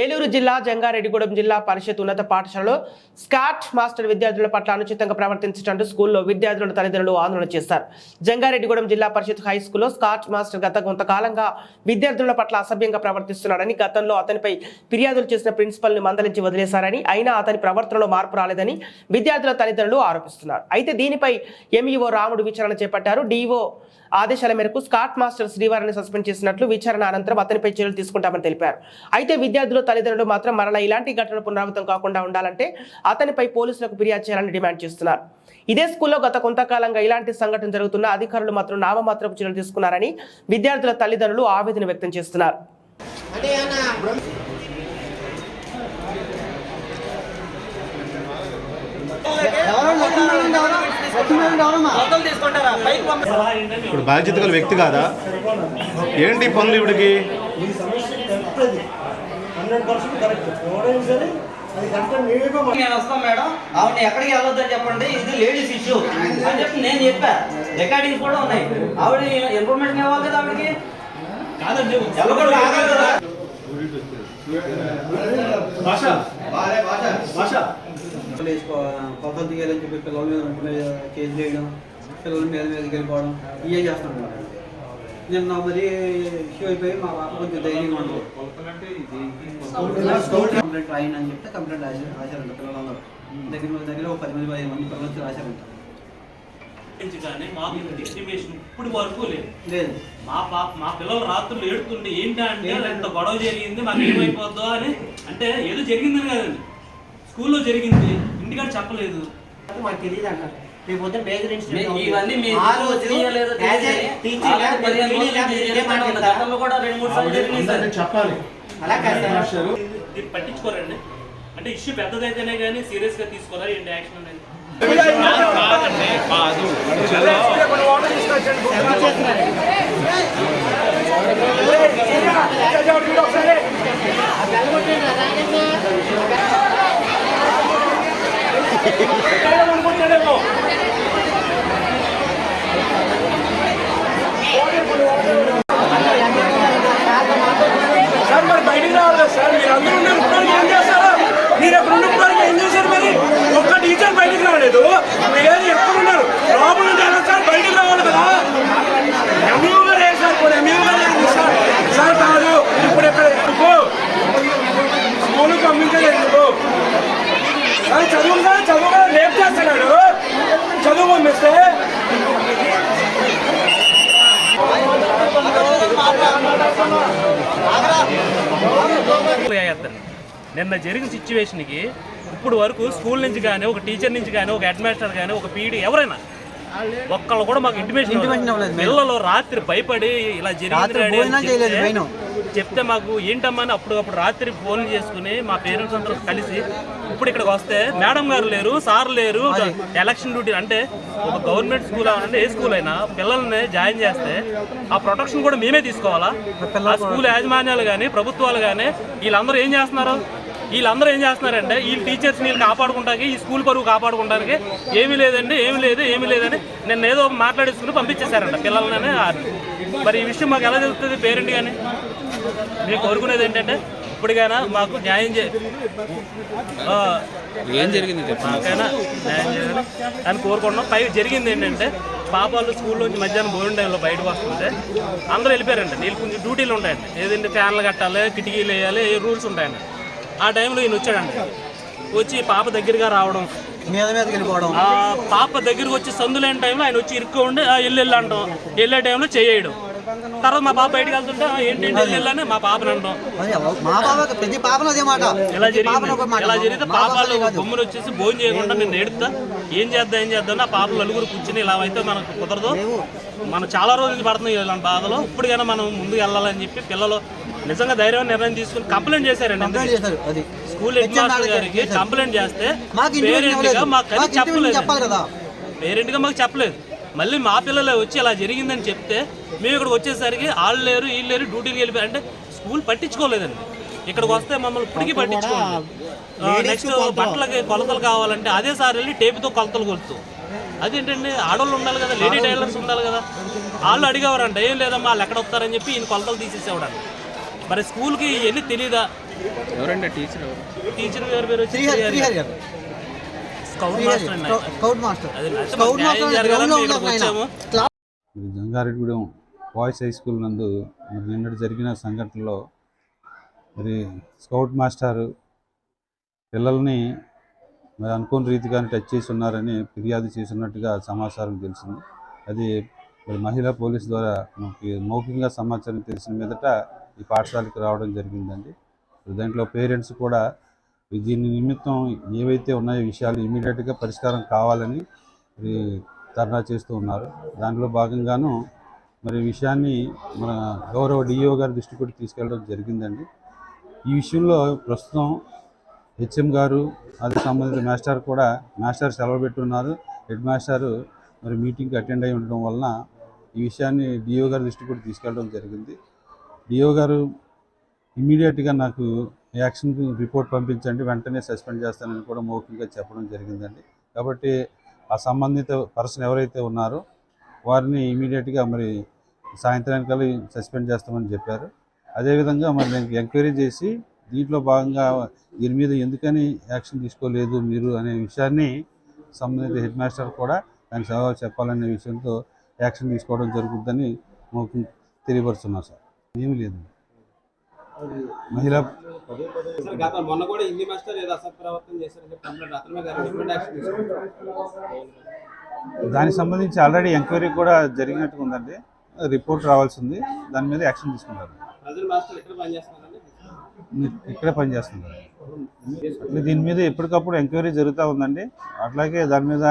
ఏలూరు జిల్లా జంగారెడ్డిగూడెం జిల్లా పరిషత్ ఉన్నత పాఠశాలలో స్కాట్ మాస్టర్ విద్యార్థుల పట్ల అనుచితంగా ప్రవర్తించడంతో స్కూల్లో విద్యార్థుల తల్లిదండ్రులు ఆందోళన చేశారు. జంగారెడ్డిగూడెం జిల్లా పరిషత్ హై స్కూల్లో స్కాట్ మాస్టర్ గత కొంతకాలంగా విద్యార్థుల పట్ల అసభ్యంగా ప్రవర్తిస్తున్నాడని గతంలో అతనిపై ఫిర్యాదులు చేసిన ప్రిన్సిపల్ని మందలించి వదిలేశారని అయినా అతని ప్రవర్తనలో మార్పు రాలేదని విద్యార్థుల తల్లిదండ్రులు ఆరోపిస్తున్నారు. అయితే దీనిపై ఎంఈఓ రాముడు విచారణ చేపట్టారు. డిఓ ఆదేశాల మేరకు స్కాట్ మాస్టర్ శ్రీవారిని సస్పెండ్ చేసినట్లు విచారణ అనంతరం అతనిపై చర్యలు తీసుకుంటామని తెలిపారు. అయితే విద్యార్థుల తల్లిదండ్రులు మాత్రం మరలా ఇలాంటి ఘటన పునరావృతం కాకుండా ఉండాలంటే అతనిపై పోలీసులకు ఫిర్యాదు చేయాలని డిమాండ్ చేస్తున్నారు. ఇదే స్కూల్లో గత కొంతకాలంగా ఇలాంటి సంఘటన జరుగుతున్న అధికారులు మాత్రం నామమాత్రపు చర్యలు తీసుకున్నారని విద్యార్థుల తల్లిదండ్రులు ఆవేదన వ్యక్తం చేస్తున్నారు. ఎవరు ఇప్పుడు బాధ్యత గల వ్యక్తి కాదా? ఏంటి పనులు ఇవిడికి? నేను వస్తాం మేడం ఆవిడ ఎక్కడికి వెళ్ళొద్దని చెప్పండి. ఇది లేడీస్ ఇష్యూ. అని చెప్పి నేను చెప్పా. రికార్డింగ్స్ కూడా ఉన్నాయి. ఆవిడ ఇన్ఫర్మేషన్ ఇవ్వాలి కదా ఆవిడకి? కదా కొత్తలు తీయాలని చెప్పి పిల్లల మీద ఉంటే కేసు చేయడం పిల్లల మీద మీదకి వెళ్ళిపోవడం ఇవే చేస్తున్నాడు నిన్న మరి ఇష్యూ అయిపోయి మా పాప కొంచెం ధైర్యంగా ఉండదు కంప్లైంట్ రాయండి అని చెప్తే కంప్లైంట్ రాశారంట పిల్లలందరూ. దగ్గర దగ్గర ఒక పది మంది పదిహేను మంది పిల్లలు వచ్చి రాశారంట. కానీ మాకు ఇప్పుడు వరకు లేదు. లేదు. మా పాప మా పిల్లలు రాత్రులు ఏడుతుంటే ఏంటి అంటే ఎంత గొడవ జరిగింది మాకు ఏమైపోద్దో అని అంటే ఏదో జరిగిందని కదండి. స్కూల్లో జరిగింది ఇంటికాడ చెప్పలేదు మాకు తెలియదు అంటారు రేపు మేజర్ మీ- ఇవన్నీ ఆ రోజు గా మీరు కూడా రెండు మూడు సార్లు జరిగింది సార్ చెప్పాలి అలా కాదు సార్ దీన్ని పట్టించుకోరండి అంటే ఇష్యూ పెద్దదైతేనే కానీ సీరియస్గా తీసుకోరా ఏంటి యాక్షన్ అనేది మరి బయటికి రావాలి కదా సార్ మీరు అందరూ ఉన్నారు ఇప్పుడు ఏం చేస్తారా మీరు అక్కడ ఉన్నప్పుడు ఏం చేశారు మరి ఒక్క టీచర్ బయటికి రాలేదు మీరు ఎక్కడ ఉన్నారు లోపల ఉంటారా సార్ బయటికి రావాలి కదా ఎంఈఓ గారు ఏం సార్ ఇప్పుడు ఎంఈఓ గారు ఏంటి సార్ సార్ కాదు ఇప్పుడు ఎక్కడ ఎందుకు స్కూల్ పంపించలేదు ఎందుకు సార్ చదువుగా చదువుగా రేపు చేస్తున్నాడు చదువు పంపిస్తే చేస్తారు నిన్న జరిగిన సిచ్యువేషన్కి ఇప్పుడు వరకు స్కూల్ నుంచి కానీ ఒక టీచర్ నుంచి కానీ ఒక హెడ్ మాస్టర్ కానీ ఒక పీడి ఎవరైనా ఒక్కళ్ళు కూడా మాకు ఇంటిమేషన్. పిల్లలు రాత్రి భయపడి ఇలా జరిగింది చెప్తే- మాకు ఏంటమ్మా అని అప్పుడు రాత్రి ఫోన్ చేసుకుని మా పేరెంట్స్ అందరూ కలిసి ఇప్పుడు ఇక్కడికి వస్తే మేడం గారు లేరు సార్ లేరు ఎలక్షన్ డ్యూటీ అంటే ఒక గవర్నమెంట్ స్కూల్ అంటే ఏ స్కూల్ అయినా పిల్లల్ని జాయిన్ చేస్తే ఆ ప్రొటెక్షన్ కూడా మేమే తీసుకోవాలా? ఆ స్కూల్ యాజమాన్యాలు కానీ ప్రభుత్వాలు కానీ వీళ్ళందరూ ఏం చేస్తున్నారు? వీళ్ళందరూ ఏం చేస్తున్నారంటే ఈ టీచర్స్ వీళ్ళు కాపాడుకుంటానికి ఈ స్కూల్ పరువు కాపాడుకుంటానికి ఏమీ లేదండి ఏమీ లేదు ఏమీ లేదని నేను ఏదో మాట్లాడేసుకుని పంపించేశారంట పిల్లలని మరి ఈ విషయం మాకు ఎలా తెలుస్తుంది పేరెంట్ కానీ మేము కోరుకునేది ఏంటంటే ఇప్పటికైనా మాకు న్యాయం చే ఏం జరిగింది. మాకైనా న్యాయం చేయాలి అని కోరుకుంటున్నాం. పై జరిగింది ఏంటంటే పాపాలు స్కూల్లోంచి మధ్యాహ్నం భోజనం టైంలో బయటకు వస్తుంటే అందరూ వెళ్ళిపోయారండి వీళ్ళు కొంచెం డ్యూటీలు ఉంటాయండి ఏదంటే ఫ్యాన్లు కట్టాలి కిటికీలు వేయాలి ఏ రూల్స్ ఉంటాయండి ఆ టైంలో ఈయన వచ్చాడండి. వచ్చి పాప దగ్గరగా రావడం. మీద మీదకి వెళ్ళిపోవడం. ఆ పాప దగ్గరికి వచ్చి సందులేని టైంలో ఆయన వచ్చి ఇరుక్కు ఉండి "ఆ, ఎల్లు ఎల్లు అంటాం. వెళ్ళే టైంలో చేయడం. తర్వాత మా పాప బయటకు వెళ్తుంటే "ఆ, ఏంటి ఎల్లు ఎల్లు" అని మా పాపని అంటాం. మా పాప ప్రతి పాపలో అదే మాట. ఒక జరిగింది. ఇలా జరిగితే పాపాలు. బొమ్మలు వచ్చేసి భోజనం చేయకుండా నేను ఏడుతా ఏం చేద్దాం ఏం చేద్దాం ఆ పాపలు నలుగురు కూర్చుని ఇలా అయితే మనకు కుదరదు. మనం చాలా రోజులు పడుతున్నాం ఇలాంటి బాధలో. ఇప్పటికైనా మనం ముందుకు వెళ్ళాలని చెప్పి పిల్లలు నిజంగా ధైర్యం నిర్ణయం తీసుకుని కంప్లైంట్ చేశారండి కంప్లైంట్ చేశారు అది. స్కూల్ హెడ్ మాస్టర్ గారికి. కంప్లైంట్ చేస్తే మాకు ఇంటిమేషన్ పేరెంట్గా ఇవ్వలేదు. మాకు చెప్పలేదు. చెప్పాలి కదా. పేరెంట్గా మాకు చెప్పలేదు. మళ్ళీ మా పిల్లలే వచ్చి ఇలా జరిగిందని చెప్తే మేము ఇక్కడికి వచ్చేసరికి వాళ్ళు లేరు వీళ్ళు లేరు డ్యూటీకి వెళ్ళిపోయారు. అంటే స్కూల్ పట్టించుకోలేదండి. ఇక్కడికి వస్తే మమ్మల్ని ఇప్పటికీ పట్టించుకోలేదు నెక్స్ట్ బట్టలకి కొలతలు కావాలంటే అదే సార్ వెళ్ళి టేపుతో కొలతలు కొలుతూ. అదేంటండి? ఆడవాళ్ళు ఉండాలి కదా లేడీ టైలర్స్ ఉండాలి కదా. వాళ్ళు అడిగేవారంట ఏం లేదమ్మా వాళ్ళు ఎక్కడ వస్తారని చెప్పి ఈయన కొలతలు తీసేసేవాడండి మరి స్కూల్కి ఇవన్నీ తెలియదా ఎవరండి టీచర్ టీచర్ గారి పేరు వచ్చి శ్రీహరి శ్రీహరి శ్రీహరి గారు. గారు స్కౌట్ శ్రీహరి మాస్టర్ అండి ఆయన. స్కౌట్ మాస్టర్ అదే అయితే స్కౌట్ మాకు న్యాయం మాస్టర్ జరగాలని గ్రౌండ్లో మేము ఇక్కడికి ఉన్నాం ఆయన. వచ్చాము మరి జంగారెడ్డిగూడెం బాయ్స్ హై స్కూల్ నందు మరి నిన్నటి జరిగిన సంఘటనలో మరి స్కౌట్ మాస్టారు పిల్లల్ని మరి అనుకోని రీతిగానే టచ్ చేసి ఉన్నారని ఫిర్యాదు చేసినట్టుగా సమాచారం తెలిసింది అది మరి మహిళా పోలీస్ ద్వారా మనకి మౌఖికంగా సమాచారం తెలిసిన మీదట ఈ పాఠశాలకు రావడం జరిగిందండి. దాంట్లో పేరెంట్స్ కూడా దీని నిమిత్తం ఏవైతే ఉన్నాయో విషయాలు ఇమీడియట్గా పరిష్కారం కావాలని ధర్నా చేస్తూ ఉన్నారు. దాంట్లో భాగంగాను మరి ఈ విషయాన్ని మన గౌరవ డిఓ గారి దృష్టి కూడా తీసుకెళ్ళడం జరిగిందండి. ఈ విషయంలో ప్రస్తుతం హెచ్ఎం గారు అది సంబంధించిన మాస్టర్ కూడా మాస్టర్ సెలవు పెట్టున్నారు. హెడ్ మాస్టర్ మరి మీటింగ్కి అటెండ్ అయి ఉండడం వలన ఈ విషయాన్ని డిఓ గారి దృష్టి కూడా తీసుకెళ్ళడం జరిగింది. డిఓ గారు ఇమీడియట్గా నాకు యాక్షన్ రిపోర్ట్ పంపించండి వెంటనే సస్పెండ్ చేస్తానని కూడా మౌఖికంగా చెప్పడం జరిగిందండి. కాబట్టి ఆ సంబంధిత పర్సన్ ఎవరైతే ఉన్నారో వారిని ఇమీడియట్గా మరి సాయంత్రానికల్లా సస్పెండ్ చేస్తామని చెప్పారు. అదేవిధంగా మరి నేను ఎంక్వైరీ చేసి దీంట్లో భాగంగా దీని మీద ఎందుకని యాక్షన్ తీసుకోలేదు మీరు అనే విషయాన్ని సంబంధిత హెడ్ మాస్టర్ కూడా దానికి సవాల్ చెప్పాలనే విషయంతో యాక్షన్ తీసుకోవడం జరుగుతుందని మాకు తెలియపరుస్తున్నారు సార్. ఏమీ లేదు. మహిళా మొన్న కూడా మాస్టర్ ఏదో అసత్ప్రవర్తన చేశారని చెప్పి కంప్లైంట్ అతని మీద డిఫరెంట్ యాక్షన్ తీసుకుంటారు. దానికి సంబంధించి ఆల్రెడీ ఎంక్వైరీ కూడా జరిగినట్టుగా ఉందండి. రిపోర్ట్ రావాల్సింది. దాని మీద యాక్షన్ తీసుకుంటారు. ఇక్కడే పనిచేస్తున్నారు దీని మీద ఎప్పటికప్పుడు ఎంక్వైరీ జరుగుతూ ఉందండి. అట్లాగే దాని మీద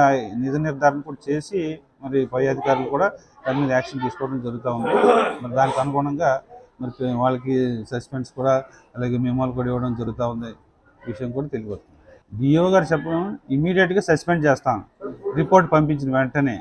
నిజ నిర్ధారణ కూడా చేసి మరి పై అధికారులు కూడా దాని మీద యాక్షన్ తీసుకోవడం జరుగుతూ ఉంది. మరి దానికి అనుగుణంగా మరి వాళ్ళకి సస్పెండ్స్ కూడా అలాగే మెమోలు కూడా ఇవ్వడం జరుగుతూ ఉంది. విషయం కూడా తెలియదు డిఓ గారు చెప్పడం ఇమీడియట్గా సస్పెండ్ చేస్తాం. రిపోర్ట్ పంపించిన వెంటనే.